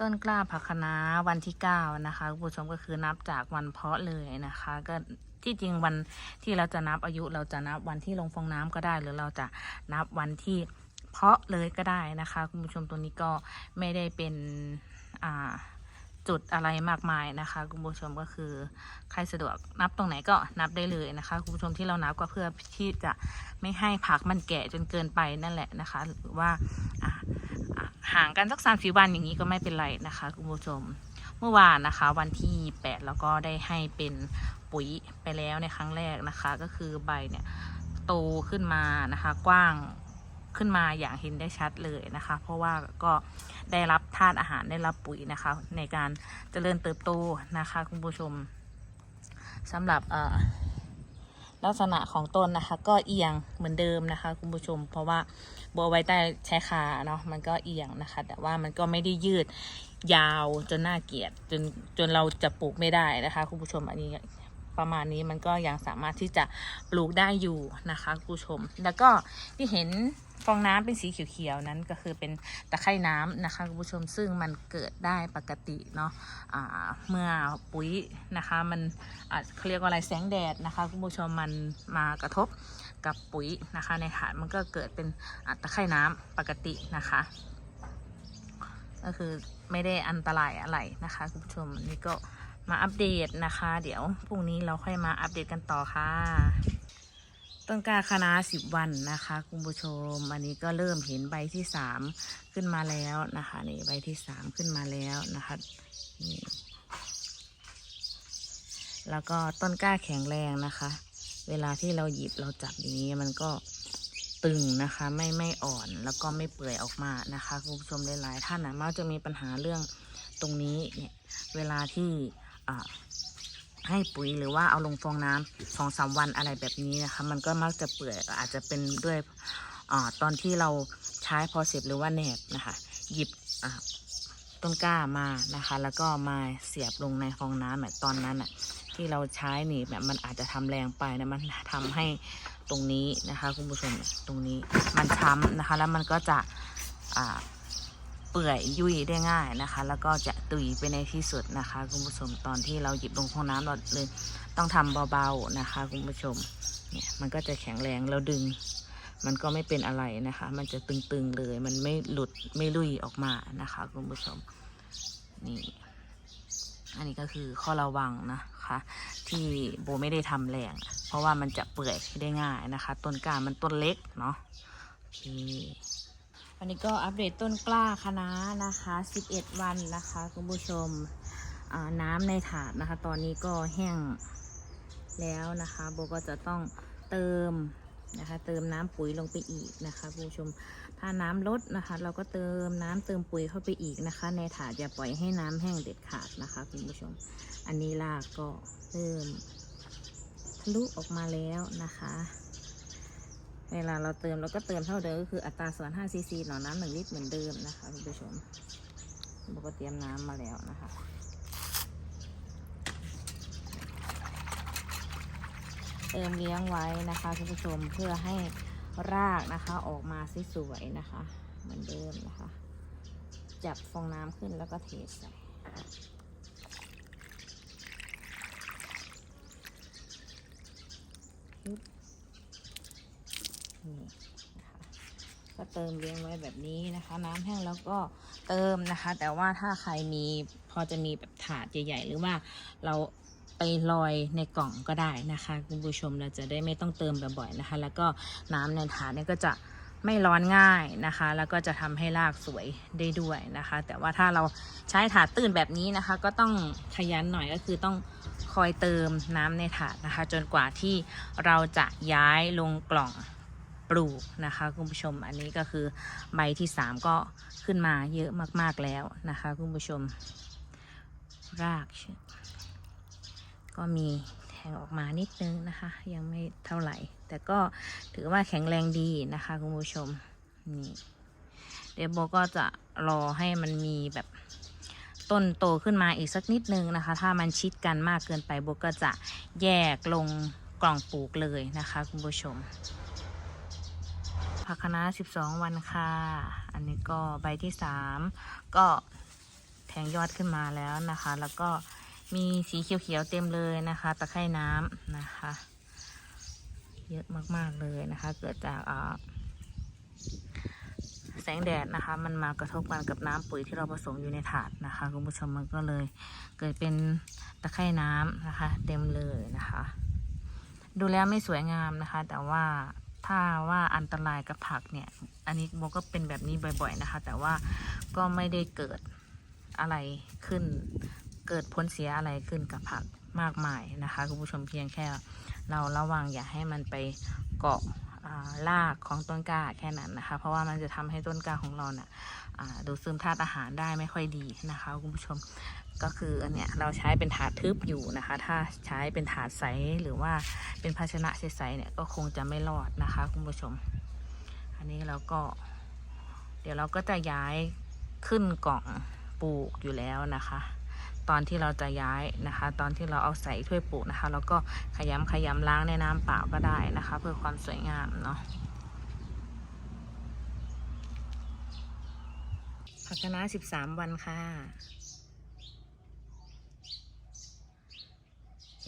ต้นกล้าผักคะน้าวันที่เก้านะคะคุณผู้ชมก็คือนับจากวันเพาะเลยนะคะ ก็ที่จริงวันที่เราจะนับอายุเราจะนับวันที่ลงฟองน้ำก็ได้ หรือเราจะนับวันที่เพาะเลยก็ได้นะคะคุณผู้ชมตัวนี้ก็ไม่ได้เป็นอ่าจุดอะไรมากมายนะคะคุณผู้ชมก็คือใครสะดวกนับตรงไหนก็นับได้เลยนะคะคุณผู้ชมที่เรานับก็เพื่อที่จะไม่ให้ผักมันแก่จนเกินไปนั่นแหละนะคะ หรือว่า ห่างกันสักสามสี่วันอย่างนี้ก็ไม่เป็นไรนะคะคุณผู้ชม เมื่อวานนะคะวันที่แปดแล้วก็ได้ให้เป็นปุ๋ยไปแล้วในครั้งแรกนะคะ ก็คือใบเนี่ยโตขึ้นมานะคะกว้างขึ้นมาอย่างเห็นได้ชัดเลยนะคะ เพราะว่าก็ได้รับธาตุอาหารได้รับปุ๋ยนะคะ ในการเจริญเติบโตนะคะ คุณผู้ชมสำหรับเอ่อ ลักษณะของต้นนะคะ ก็เอียงเหมือนเดิมนะคะ คุณผู้ชม เพราะว่าบัวไว้ใต้ชายคาเนาะมันก็เอียงนะคะ แต่ว่ามันก็ไม่ได้ยืดยาวจนน่าเกลียดจนจนเราจะปลูกไม่ได้นะคะ คุณผู้ชมอันนี้ ประมาณนี้มันก็ยังสามารถที่จะปลูกได้อยู่นะคะคุณผู้ชม แล้วก็ที่เห็นฟองน้ำเป็นสีเขียวๆนั้นก็คือเป็นตะไคร่น้ำนะคะคุณผู้ชมซึ่งมันเกิดได้ปกติเนาะอ่าเมื่อปุ๋ยนะคะมันเขาเรียกว่าอะไรแสงแดดนะคะคุณผู้ชมมันมากระทบกับปุ๋ยนะคะในถาดมันก็เกิดเป็นตะไคร่น้ำปกตินะคะ ก็คือไม่ได้อันตรายอะไรนะคะคุณผู้ชมนี่ก็ มาอัปเดตนะคะ เดี๋ยวพรุ่งนี้เราค่อยมาอัปเดตกันต่อค่ะ ต้นกาคณะสิบวันนะคะคุณผู้ชม อันนี้ก็เริ่มเห็นใบที่สามขึ้นมาแล้วนะคะนี่ใบที่สามขึ้นมาแล้วนะคะนี่แล้วก็ต้นกล้าแข็งแรงนะคะ เวลาที่เราหยิบเราจับอย่างนี้มันก็ตึงนะคะ ไม่ไม่อ่อนแล้วก็ไม่เปื่อยออกมานะคะคุณผู้ชมหลายๆท่านนะมักจะมีปัญหาเรื่องตรงนี้เนี่ยเวลาที่ ให้ปุ๋ยหรือว่าเอาลงฟองน้ำสองสามวันอะไรแบบนี้นะคะ มันก็มักจะเปื่อยอาจจะเป็นด้วยอตอนที่เราใช้พอเสร็จหรือว่าแหนบนะคะ หยิบต้นกล้ามานะคะ แล้วก็มาเสียบลงในฟองน้ำแบบตอนนั้นอะที่เราใช้นี่แบบมันอาจจะทำแรงไปนะมันทำให้ตรงนี้นะคะ คุณผู้ชมตรงนี้มันช้ำนะคะ แล้วมันก็จะอ่า เปื่อยยุ่ยได้ง่ายนะคะ แล้วก็จะตุยไปในที่สุดนะคะคุณผู้ชมตอนที่เราหยิบลงฟองน้ำเราเลยต้องทำเบาๆนะคะคุณผู้ชมเนี่ยมันก็จะแข็งแรงแล้วดึง มันก็ไม่เป็นอะไรนะคะ มันจะตึงๆเลยมันไม่หลุดไม่ลุยออกมานะคะคุณผู้ชมนี่อันนี้ก็คือข้อระวังนะคะ ที่โบไม่ได้ทำแรง เพราะว่ามันจะเปื่อยได้ง่ายนะคะ ต้นกามันต้นเล็กเนาะโอเค วันนี้ก็อัปเดตต้นกล้าคะน้านะคะ 11 วันนะคะคุณผู้ชมน้ำในถาดนะคะ ตอนนี้ก็แห้งแล้วนะคะโบก็จะต้องเติมนะคะ เติมน้ำปุ๋ยลงไปอีกนะคะคุณผู้ชม ถ้าน้ำลดนะคะ เราก็เติมน้ำเติมปุ๋ยเข้าไปอีกนะคะ ในถาดอย่าปล่อยให้น้ำแห้งเด็ดขาดนะคะคุณผู้ชม อันนี้รากก็เริ่มทะลุออกมาแล้วนะคะ เวลาเราเติมเราก็เติมเท่าเดิมก็คืออัตราส่วน5ซีซีต่อน้ำหนึ่งลิตรเหมือนเดิมนะคะคุณผู้ชมเราก็เตรียมน้ำมาแล้วนะคะเติมเลี้ยงไว้นะคะคุณผู้ชมเพื่อให้รากนะคะออกมาสวยๆนะคะ เหมือนเดิมนะคะ จับฟองน้ำขึ้นแล้วก็เทใส่ปึ๊บ นี่นะคะก็เติมเลี้ยงไว้แบบนี้นะคะ น้ำแห้งแล้วก็เติมนะคะ แต่ว่าถ้าใครมีพอจะมีแบบถาดใหญ่ๆหรือว่าเราไปลอยในกล่องก็ได้นะคะ คุณผู้ชมเราจะได้ไม่ต้องเติมบ่อยๆนะคะ แล้วก็น้ำในถาดเนี่ยก็จะไม่ร้อนง่ายนะคะ แล้วก็จะทำให้รากสวยได้ด้วยนะคะ แต่ว่าถ้าเราใช้ถาดตื้นแบบนี้นะคะ ก็ต้องขยันหน่อยก็คือต้องคอยเติมน้ำในถาดนะคะ จนกว่าที่เราจะย้ายลงกล่อง ปลูกนะคะคุณผู้ชมอันนี้ก็คือใบที่สามก็ขึ้นมาเยอะมากๆแล้วนะคะคุณผู้ชม รากก็มีแทงออกมานิดนึงนะคะ ยังไม่เท่าไหร่ แต่ก็ถือว่าแข็งแรงดีนะคะคุณผู้ชมนี่เดี๋ยวโบก็จะรอให้มันมีแบบต้นโตขึ้นมาอีกสักนิดนึงนะคะ ถ้ามันชิดกันมากเกินไปโบก็จะแยกลงกล่องปลูกเลยนะคะคุณผู้ชม ผักคะน้า12 วันค่ะ อันนี้ก็ใบที่ 3 ก็แทงยอดขึ้นมาแล้วนะคะ แล้วก็มีสีเขียวๆเต็มเลยนะคะตะไคร่น้ำนะคะ เยอะมากๆเลยนะคะ เกิดจากอ่าแสงแดดนะคะ มันมากระทบกันกับน้ำปุ๋ยที่เราผสมอยู่ในถาดนะคะคุณผู้ชมมันก็เลยเกิดเป็นตะไคร่น้ำนะคะ เต็มเลยนะคะ ดูแล้วไม่สวยงามนะคะ แต่ว่า ถ้าว่าอันตรายกับผักเนี่ย อันนี้โมก็เป็นแบบนี้บ่อย ๆนะคะ แต่ว่าก็ไม่ได้เกิดอะไรขึ้น เกิดผลเสียอะไรขึ้นกับผักมากมายนะคะคุณผู้ชมเพียงแค่ เราระวังอย่าให้มันไปเกาะ รากของต้นกล้าแค่นั้นนะคะ เพราะว่ามันจะทำให้ต้นกล้าของเราเนี่ยดูดซึมธาตุอาหารได้ไม่ค่อยดีนะคะคุณผู้ชมก็คืออันเนี้ยเราใช้เป็นถาดทึบอยู่นะคะ ถ้าใช้เป็นถาดใสหรือว่าเป็นภาชนะใสๆเนี่ยก็คงจะไม่รอดนะคะคุณผู้ชม อันนี้เราก็ เดี๋ยวเราก็จะย้ายขึ้นกล่องปลูกอยู่แล้วนะคะ ตอนที่เราจะย้ายนะคะ ตอนที่เราเอาใส่ถ้วยปลูกนะคะ แล้วก็ขยำขยำล้างในน้ำเปล่าก็ได้นะคะ เพื่อความสวยงามเนาะผักคะน้าสิบสามวันค่ะ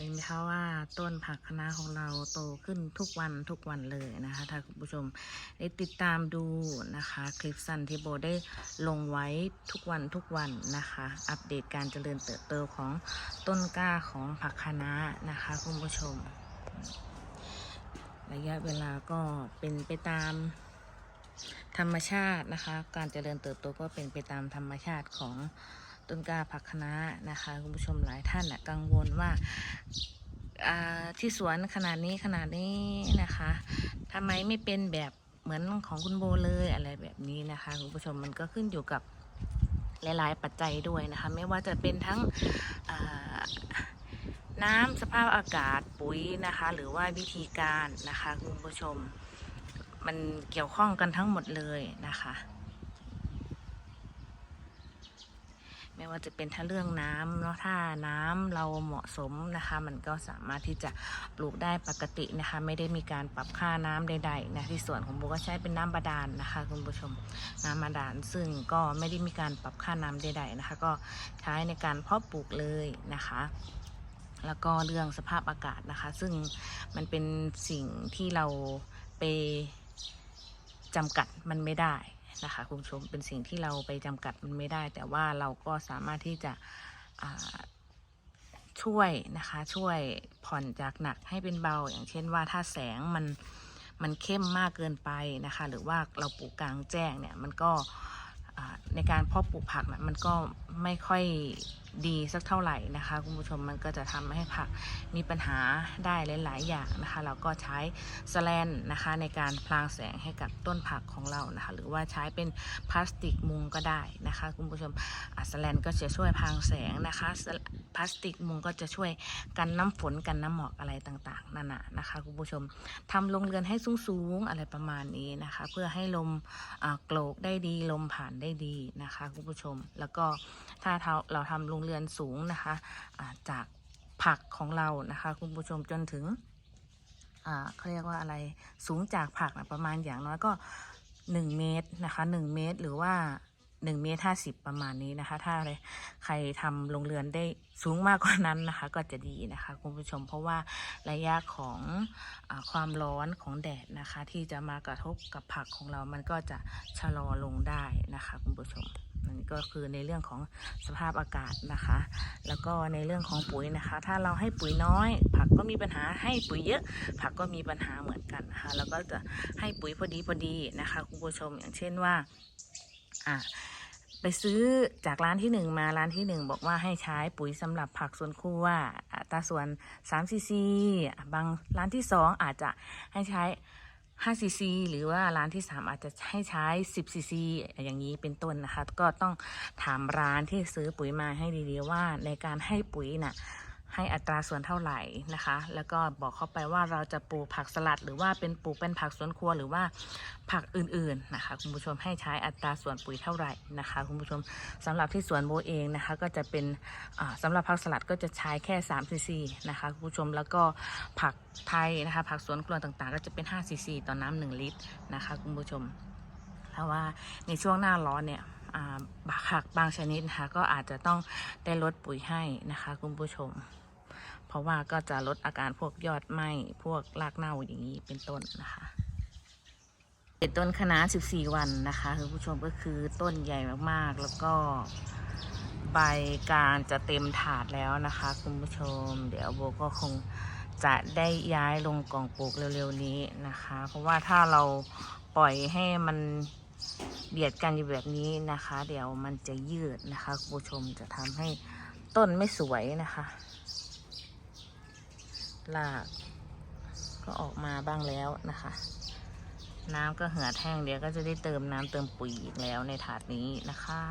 เห็นไหมคะว่าต้นผักคะน้าของเราโตขึ้นทุกวันทุกวันเลยนะคะ ถ้าคุณผู้ชมได้ติดตามดูนะคะ คลิปสั้นที่โบได้ลงไว้ทุกวันทุกวันนะคะ อัปเดตการเจริญเติบโตของต้นกล้าของผักคะน้านะคะคุณผู้ชม ระยะเวลาก็เป็นไปตามธรรมชาตินะคะ การเจริญเติบโตก็เป็นไปตามธรรมชาติของ ต้นกาผักคะน้านะคะคุณผู้ชมหลายท่านนะกังวลว่าที่สวนขนาดนี้ขนาดนี้นะคะทำไมไม่เป็นแบบเหมือนของคุณโบเลยอะไรแบบนี้นะคะคุณผู้ชมมันก็ขึ้นอยู่กับหลาย ๆ ปัจจัยด้วยนะคะ ไม่ว่าจะเป็นทั้งน้ำสภาพอากาศปุ๋ยนะคะ หรือว่าวิธีการนะคะคุณผู้ชม มันเกี่ยวข้องกันทั้งหมดเลยนะคะ ไม่ว่าจะเป็นทั้งเรื่องน้ำเนาะถ้าน้ำเราเหมาะสมนะคะ มันก็สามารถที่จะปลูกได้ปกตินะคะ ไม่ได้มีการปรับค่าน้ำใดๆนะที่ส่วนของโบก็ใช้เป็นน้ำบาดาลนะคะ คุณผู้ชมน้ำบาดาลซึ่งก็ไม่ได้มีการปรับค่าน้ำใดๆนะคะ ก็ใช้ในการเพาะปลูกเลยนะคะแล้วก็เรื่องสภาพอากาศนะคะ ซึ่งมันเป็นสิ่งที่เราไปจำกัดมันไม่ได้ นะคะคุณผู้ชมเป็นสิ่งที่เราไปจำกัดมันไม่ได้ แต่ว่าเราก็สามารถที่จะช่วยนะคะช่วยผ่อนจากหนักให้เป็นเบา อย่างเช่นว่าถ้าแสงมันมันเข้มมากเกินไปนะคะ หรือว่าเราปลูกกลางแจ้งเนี่ยมันก็ในการเพาะปลูกผักนะมันก็ไม่ค่อย ดีสักเท่าไหร่นะคะคุณผู้ชมมันก็จะทำให้ผักมีปัญหาได้หลายๆอย่างนะคะ เราก็ใช้สแลนนะคะในการพลางแสงให้กับต้นผักของเรานะคะ หรือว่าใช้เป็นพลาสติกมุงก็ได้นะคะคุณผู้ชมอสแลนก็จะช่วยพรางแสงนะคะพลาสติกมุงก็จะช่วยกันน้ำฝนกันน้ำหมอกอะไรต่างๆนั่นน่ะนะคะคุณผู้ชมทำโรงเรือนให้สูงๆอะไรประมาณนี้นะคะ เพื่อให้ลมโกรกได้ดีลมผ่านได้ดีนะคะคุณผู้ชม แล้วก็ถ้าเราเราทำโรงเรือนสูงนะคะจากผักของเรานะคะ คุณผู้ชมจนถึงเขาเรียกว่าอะไรสูงจากผักนะประมาณอย่างน้อยก็หนึ่งเมตรนะคะหนึ่งเมตรหรือว่า หนึ่งเมตรห้าสิบประมาณนี้นะคะ ถ้าอะไรใครทำโรงเรือนได้สูงมากกว่านั้นนะคะ ก็จะดีนะคะคุณผู้ชมเพราะว่าระยะของอความร้อนของแดดนะคะ ที่จะมากระทบกับผักของเรามันก็จะชะลอลงได้นะคะคุณผู้ชมนั่นก็คือในเรื่องของสภาพอากาศนะคะ แล้วก็ในเรื่องของปุ๋ยนะคะ ถ้าเราให้ปุ๋ยน้อย ผักก็มีปัญหาให้ปุ๋ยเยอะ ผักก็มีปัญหาเหมือนกันนะคะแล้วก็จะให้ปุ๋ยพอดีพอดีนะคะคุณผู้ชมอย่างเช่นว่า อะไปซื้อจากร้านที่หนึ่งมาร้านที่หนึ่งบอกว่าให้ใช้ปุ๋ยสำหรับผักสวนครัวอัตราส่วน3ซีซีบางร้านที่สองอาจจะให้ใช้5ซีซีหรือว่าร้านที่ 3 อาจจะให้ใช้10ซีซีอย่างนี้เป็นต้นนะคะ ก็ต้องถามร้านที่ซื้อปุ๋ยมาให้ดีๆว่าในการให้ปุ๋ยน่ะ ให้อัตราส่วนเท่าไหร่นะคะ แล้วก็บอกเข้าไปว่าเราจะปลูกผักสลัด หรือว่าเป็นปลูกเป็นผักสวนครัวหรือว่าผักอื่นๆนะคะคุณผู้ชมให้ใช้อัตราส่วนปุ๋ยเท่าไหร่นะคะคุณผู้ชมสำหรับที่สวนโบเองนะคะ ก็จะเป็นอ่าสำหรับผักสลัดก็จะใช้แค่3ซีซีนะคะคุณผู้ชมแล้วก็ผักไทยนะคะผักสวนครัวต่างๆ ก็จะเป็น5ซีซีต่อน้ำหนึ่งลิตรนะคะคุณผู้ชมเพราะว่าในช่วงหน้าร้อนเนี่ยผักบางชนิดนะคะก็อาจจะต้องได้ลดปุ๋ยให้นะคะคุณผู้ชม เพราะว่าก็จะลดอาการพวกยอดไหม้พวกรากเน่าอย่างนี้เป็นต้นนะคะเด็ดต้นคะ14 วันนะคะคุณผู้ชมก็คือต้นใหญ่มากๆ แล้วก็ใบการจะเต็มถาดแล้วนะคะ คุณผู้ชม เดี๋ยวโบก็คงจะได้ย้ายลงกล่องปลูกเร็วๆนี้นะคะ เพราะว่าถ้าเราปล่อยให้มันเบียดกันอยู่แบบนี้นะคะ เดี๋ยวมันจะยืดนะคะคุณผู้ชมจะทำให้ต้นไม่สวยนะคะ ลาก ก็ออกมาบ้างแล้วนะคะ น้ำก็เหือดแห้งเดี๋ยวก็จะได้เติมน้ำเติมปุ๋ยอีกแล้วในถาดนี้นะคะ